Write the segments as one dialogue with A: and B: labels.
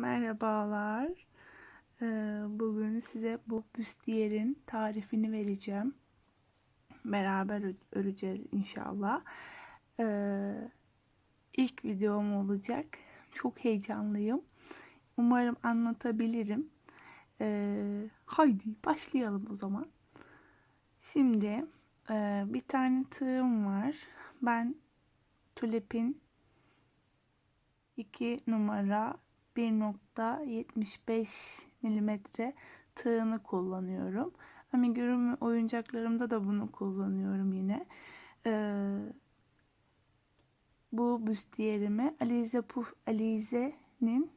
A: Merhabalar. Ee, Bugün size bu büstiyerin tarifini vereceğim. Beraber öreceğiz inşallah. Ee, İlk videom olacak. Çok heyecanlıyım. Umarım anlatabilirim. Ee, Haydi başlayalım o zaman. Şimdi e, bir tane tığım var. Ben Tulep'in 2 numara 1.75 milimetre tığını kullanıyorum. Amigurumi oyuncaklarımda da bunu kullanıyorum yine. Ee, bu büstiyerimi Alize Puf Alize'nin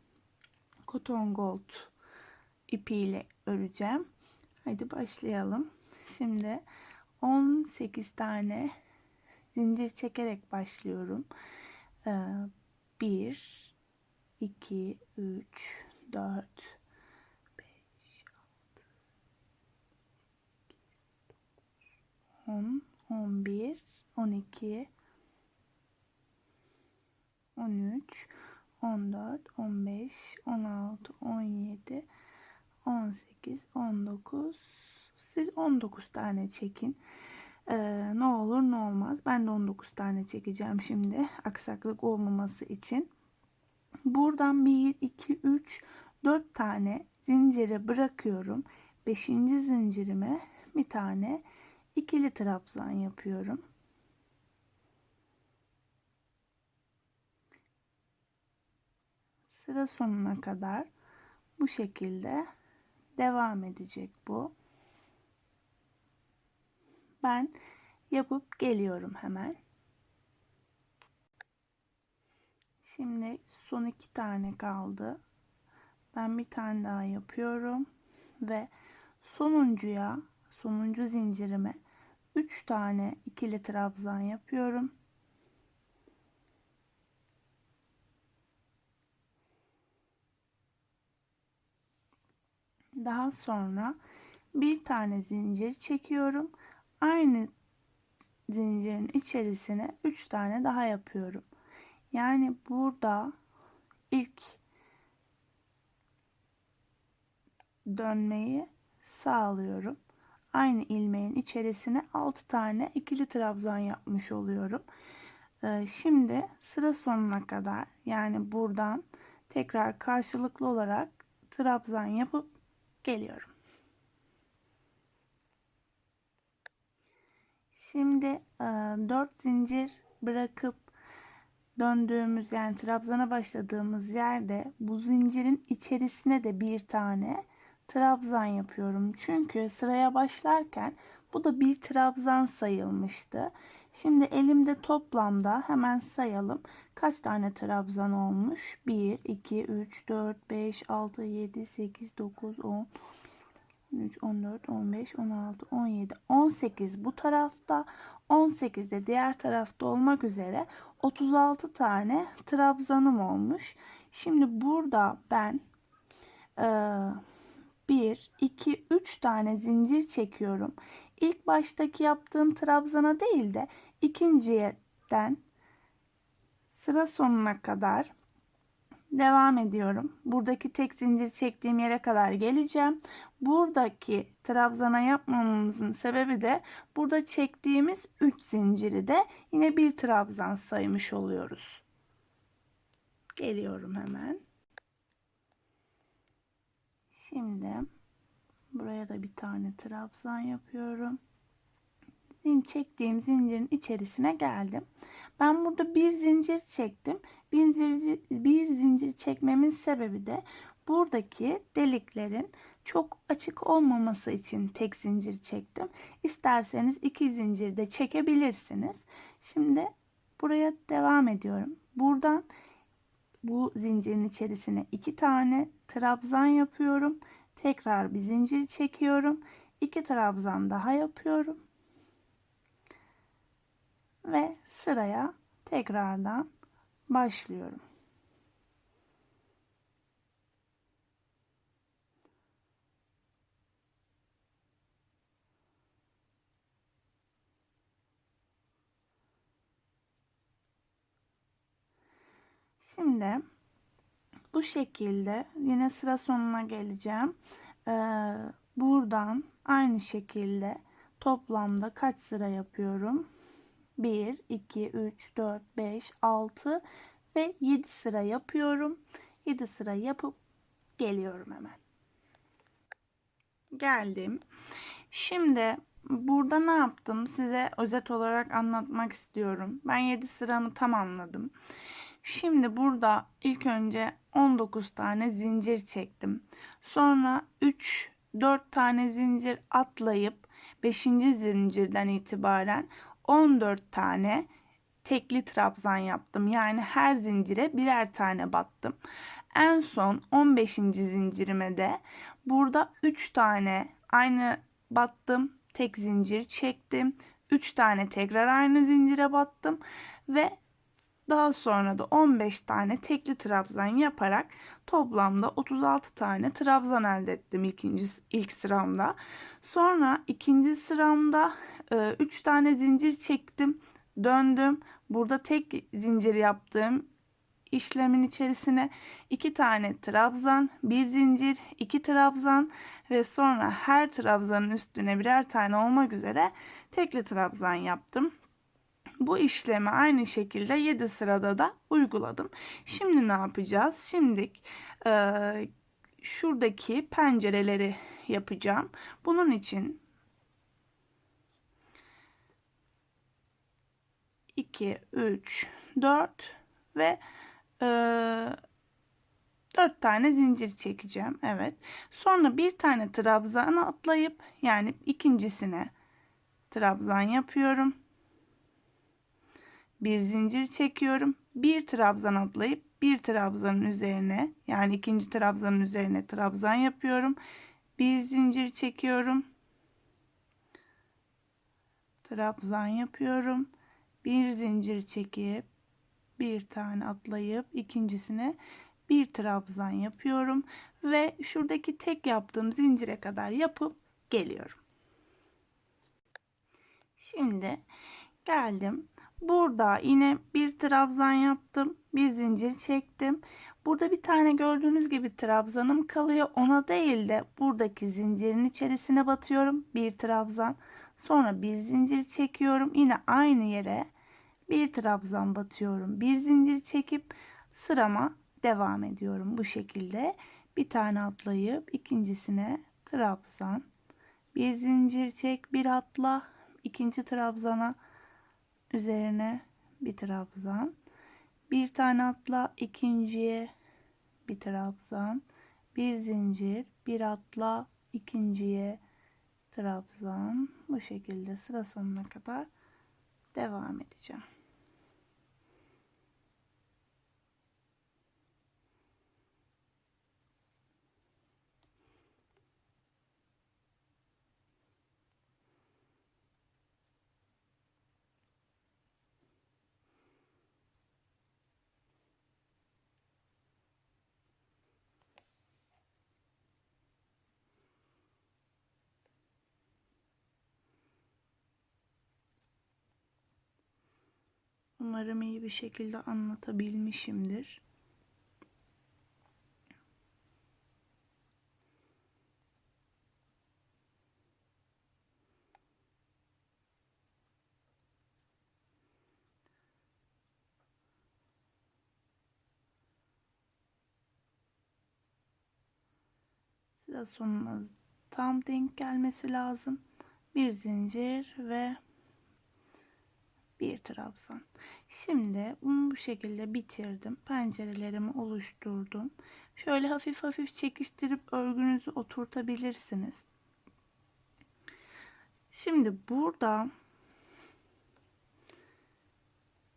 A: Cotton Gold ipiyle öreceğim. Hadi başlayalım. Şimdi 18 tane zincir çekerek başlıyorum. Ee, 1 2 3 4 5 6 10 11 12 13 14 15 16 17 18 19 siz 19 tane çekin. Ee, ne olur ne olmaz. Ben de 19 tane çekeceğim şimdi. Aksaklık olmaması için. Buradan 1, 2, 3, 4 tane zinciri bırakıyorum. 5. zincirime bir tane ikili trabzan yapıyorum. Sıra sonuna kadar bu şekilde devam edecek bu. Ben yapıp geliyorum hemen. Şimdi son iki tane kaldı. Ben bir tane daha yapıyorum ve sonuncuya, sonuncu zincirime 3 tane ikili trabzan yapıyorum. Daha sonra bir tane zincir çekiyorum. Aynı zincirin içerisine 3 tane daha yapıyorum. Yani burada ilk dönmeyi sağlıyorum. Aynı ilmeğin içerisine 6 tane ikili trabzan yapmış oluyorum. Ee, şimdi sıra sonuna kadar yani buradan tekrar karşılıklı olarak trabzan yapıp geliyorum. Şimdi 4 zincir bırakıp döndüğümüz yani trabzana başladığımız yerde bu zincirin içerisine de bir tane trabzan yapıyorum. Çünkü sıraya başlarken bu da bir trabzan sayılmıştı. Şimdi elimde toplamda hemen sayalım. Kaç tane trabzan olmuş? 1, 2, 3, 4, 5, 6, 7, 8, 9, 10, 13, 14, 15, 16, 17, 18 bu tarafta, 18 de diğer tarafta olmak üzere 36 tane trabzanım olmuş. Şimdi burada ben e, 1, 2, 3 tane zincir çekiyorum. İlk baştaki yaptığım trabzana değil de ikinciden sıra sonuna kadar devam ediyorum. Buradaki tek zincir çektiğim yere kadar geleceğim. Buradaki trabzana yapmamamızın sebebi de burada çektiğimiz 3 zinciri de yine bir trabzan saymış oluyoruz. Geliyorum hemen. Şimdi buraya da bir tane trabzan yapıyorum. Çektiğim zincirin içerisine geldim. Ben burada bir zincir çektim. Bir zincir, bir zincir çekmemin sebebi de buradaki deliklerin çok açık olmaması için tek zincir çektim. İsterseniz iki zincir de çekebilirsiniz. Şimdi buraya devam ediyorum. Buradan bu zincirin içerisine iki tane trabzan yapıyorum. Tekrar bir zincir çekiyorum. İki trabzan daha yapıyorum. Ve sıraya tekrardan başlıyorum. Şimdi Bu şekilde yine sıra sonuna geleceğim. Ee, buradan aynı şekilde toplamda kaç sıra yapıyorum? 1, 2, 3, 4, 5, 6 ve 7 sıra yapıyorum. 7 sıra yapıp geliyorum hemen. Geldim. Şimdi burada ne yaptım? Size özet olarak anlatmak istiyorum. Ben 7 sıramı tamamladım. Şimdi burada ilk önce 19 tane zincir çektim. Sonra 3 4 tane zincir atlayıp 5. zincirden itibaren 14 tane tekli trabzan yaptım. Yani her zincire birer tane battım. En son 15. zincirime de burada 3 tane aynı battım. Tek zincir çektim. 3 tane tekrar aynı zincire battım ve daha sonra da 15 tane tekli trabzan yaparak toplamda 36 tane trabzan elde ettim ikinci ilk sıramda. Sonra ikinci sıramda 3 e, tane zincir çektim. Döndüm. Burada tek zincir yaptığım işlemin içerisine 2 tane trabzan, bir zincir, 2 trabzan ve sonra her trabzanın üstüne birer tane olmak üzere tekli trabzan yaptım. Bu işlemi aynı şekilde 7 sırada da uyguladım. Şimdi ne yapacağız? Şimdi e, şuradaki pencereleri yapacağım. Bunun için 2, 3, 4 ve e, 4 tane zincir çekeceğim. Evet. Sonra bir tane trabzan atlayıp yani ikincisine trabzan yapıyorum bir zincir çekiyorum. Bir trabzan atlayıp bir trabzanın üzerine yani ikinci trabzanın üzerine trabzan yapıyorum. Bir zincir çekiyorum. Trabzan yapıyorum. Bir zincir çekip bir tane atlayıp ikincisine bir trabzan yapıyorum ve şuradaki tek yaptığım zincire kadar yapıp geliyorum. Şimdi geldim Burada yine bir trabzan yaptım. Bir zincir çektim. Burada bir tane gördüğünüz gibi trabzanım kalıyor. Ona değil de buradaki zincirin içerisine batıyorum. Bir trabzan. Sonra bir zincir çekiyorum. Yine aynı yere bir trabzan batıyorum. Bir zincir çekip sırama devam ediyorum. Bu şekilde bir tane atlayıp ikincisine trabzan. Bir zincir çek, bir atla, ikinci trabzana üzerine bir trabzan. Bir tane atla ikinciye bir trabzan. Bir zincir bir atla ikinciye trabzan. Bu şekilde sıra sonuna kadar devam edeceğim. Umarım iyi bir şekilde anlatabilmişimdir. Sıra sonuna tam denk gelmesi lazım. Bir zincir ve bir trabzan. Şimdi bunu bu şekilde bitirdim. Pencerelerimi oluşturdum. Şöyle hafif hafif çekiştirip örgünüzü oturtabilirsiniz. Şimdi burada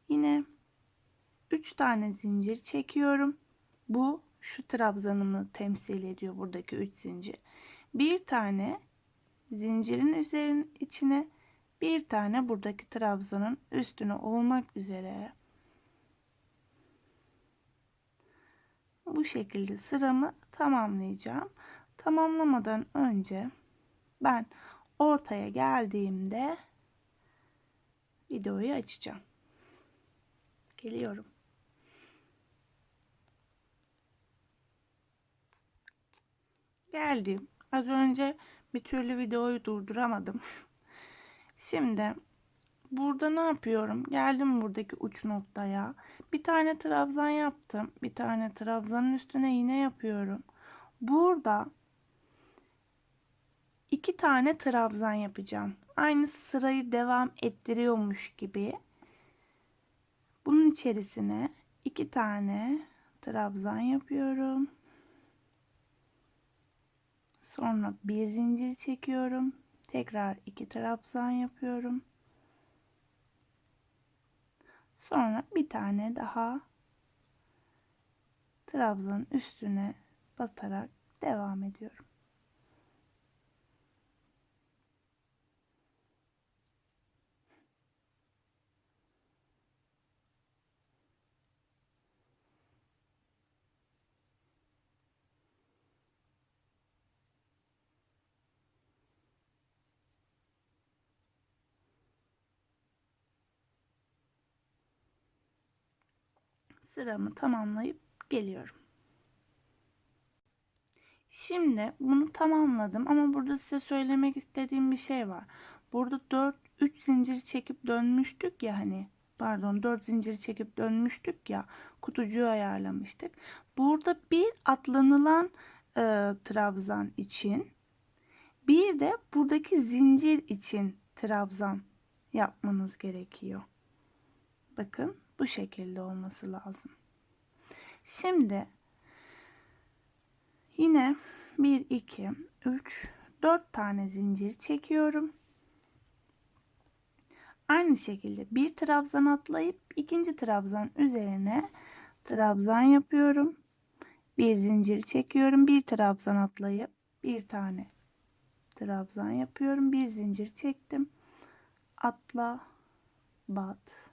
A: yine 3 tane zincir çekiyorum. Bu şu trabzanımı temsil ediyor buradaki 3 zincir. Bir tane zincirin üzerine içine bir tane buradaki trabzanın üstüne olmak üzere bu şekilde sıramı tamamlayacağım. Tamamlamadan önce ben ortaya geldiğimde videoyu açacağım. Geliyorum. Geldim. Az önce bir türlü videoyu durduramadım. Şimdi burada ne yapıyorum? Geldim buradaki uç noktaya. Bir tane trabzan yaptım. Bir tane trabzanın üstüne iğne yapıyorum. Burada iki tane trabzan yapacağım. Aynı sırayı devam ettiriyormuş gibi. Bunun içerisine iki tane trabzan yapıyorum. Sonra bir zincir çekiyorum. Tekrar iki trabzan yapıyorum. Sonra bir tane daha trabzanın üstüne batarak devam ediyorum. Sıramı tamamlayıp geliyorum. Şimdi bunu tamamladım ama burada size söylemek istediğim bir şey var. Burada 4 3 zincir çekip dönmüştük ya hani pardon 4 zincir çekip dönmüştük ya kutucuğu ayarlamıştık. Burada bir atlanılan e, trabzan için bir de buradaki zincir için trabzan yapmanız gerekiyor. Bakın bu şekilde olması lazım. Şimdi yine 1 2 3 4 tane zincir çekiyorum. Aynı şekilde bir trabzan atlayıp ikinci trabzan üzerine trabzan yapıyorum. Bir zincir çekiyorum. Bir trabzan atlayıp bir tane trabzan yapıyorum. Bir zincir çektim. Atla, bat,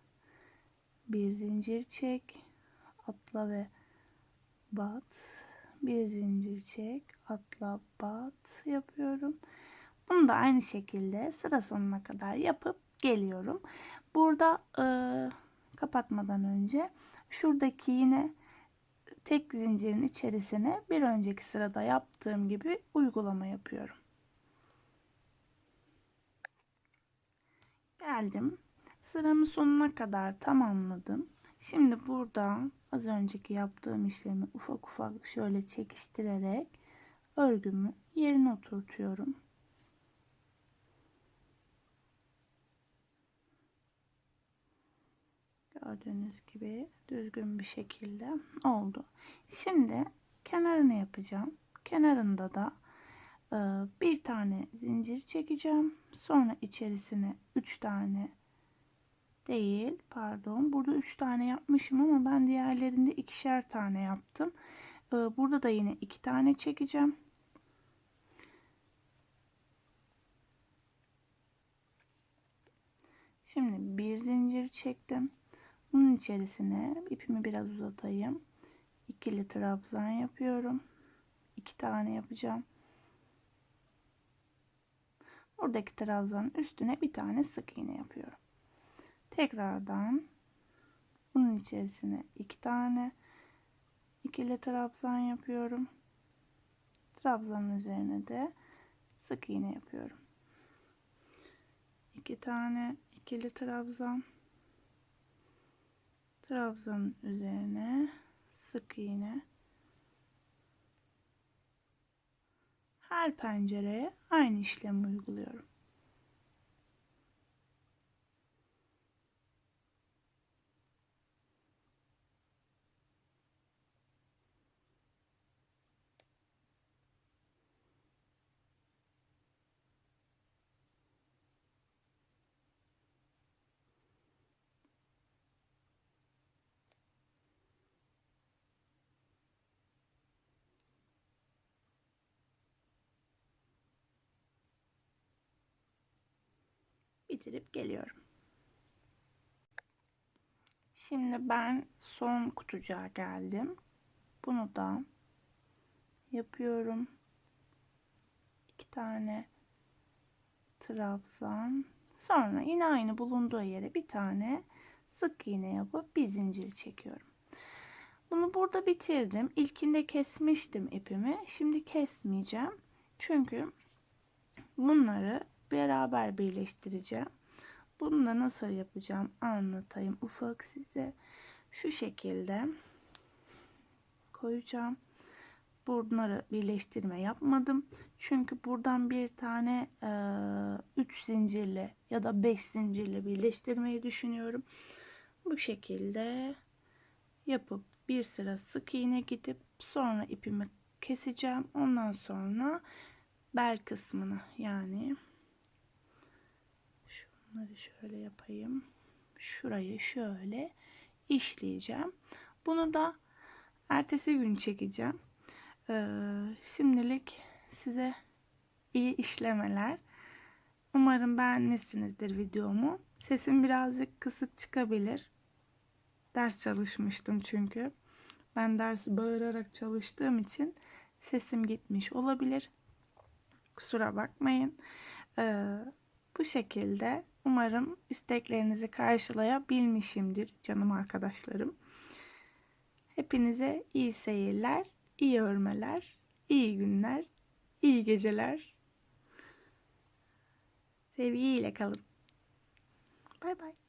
A: bir zincir çek atla ve bat. Bir zincir çek atla bat yapıyorum. Bunu da aynı şekilde sıra sonuna kadar yapıp geliyorum. Burada e, kapatmadan önce şuradaki yine tek zincirin içerisine bir önceki sırada yaptığım gibi uygulama yapıyorum. Geldim Sıramı sonuna kadar tamamladım. Şimdi burada az önceki yaptığım işlemi ufak ufak şöyle çekiştirerek örgümü yerine oturtuyorum. Gördüğünüz gibi düzgün bir şekilde oldu. Şimdi kenarını yapacağım. Kenarında da e, bir tane zincir çekeceğim. Sonra içerisine 3 tane değil pardon. Burada 3 tane yapmışım ama ben diğerlerinde ikişer tane yaptım. Ee, burada da yine 2 tane çekeceğim. Şimdi bir zincir çektim. Bunun içerisine ipimi biraz uzatayım. İkili trabzan yapıyorum. 2 tane yapacağım. Buradaki trabzanın üstüne bir tane sık iğne yapıyorum tekrardan bunun içerisine iki tane ikili trabzan yapıyorum. Trabzanın üzerine de sık iğne yapıyorum. İki tane ikili trabzan. Trabzanın üzerine sık iğne. Her pencereye aynı işlemi uyguluyorum. Bitirip geliyorum. Şimdi ben son kutucuğa geldim. Bunu da yapıyorum. İki tane trabzan. Sonra yine aynı bulunduğu yere bir tane sık iğne yapıp bir zincir çekiyorum. Bunu burada bitirdim. İlkinde kesmiştim ipimi. Şimdi kesmeyeceğim. Çünkü bunları beraber birleştireceğim. Bunu da nasıl yapacağım anlatayım ufak size. Şu şekilde koyacağım. Bunları birleştirme yapmadım. Çünkü buradan bir tane 3 zincirle ya da 5 zincirle birleştirmeyi düşünüyorum. Bu şekilde yapıp bir sıra sık iğne gidip sonra ipimi keseceğim. Ondan sonra bel kısmını yani şunları şöyle yapayım. Şurayı şöyle işleyeceğim. Bunu da ertesi gün çekeceğim. Ee, şimdilik size iyi işlemeler. Umarım beğenmişsinizdir videomu. Sesim birazcık kısık çıkabilir. Ders çalışmıştım çünkü. Ben dersi bağırarak çalıştığım için sesim gitmiş olabilir. Kusura bakmayın. Ee, bu şekilde umarım isteklerinizi karşılayabilmişimdir canım arkadaşlarım. Hepinize iyi seyirler, iyi örmeler, iyi günler, iyi geceler. Sevgiyle kalın. Bay bay.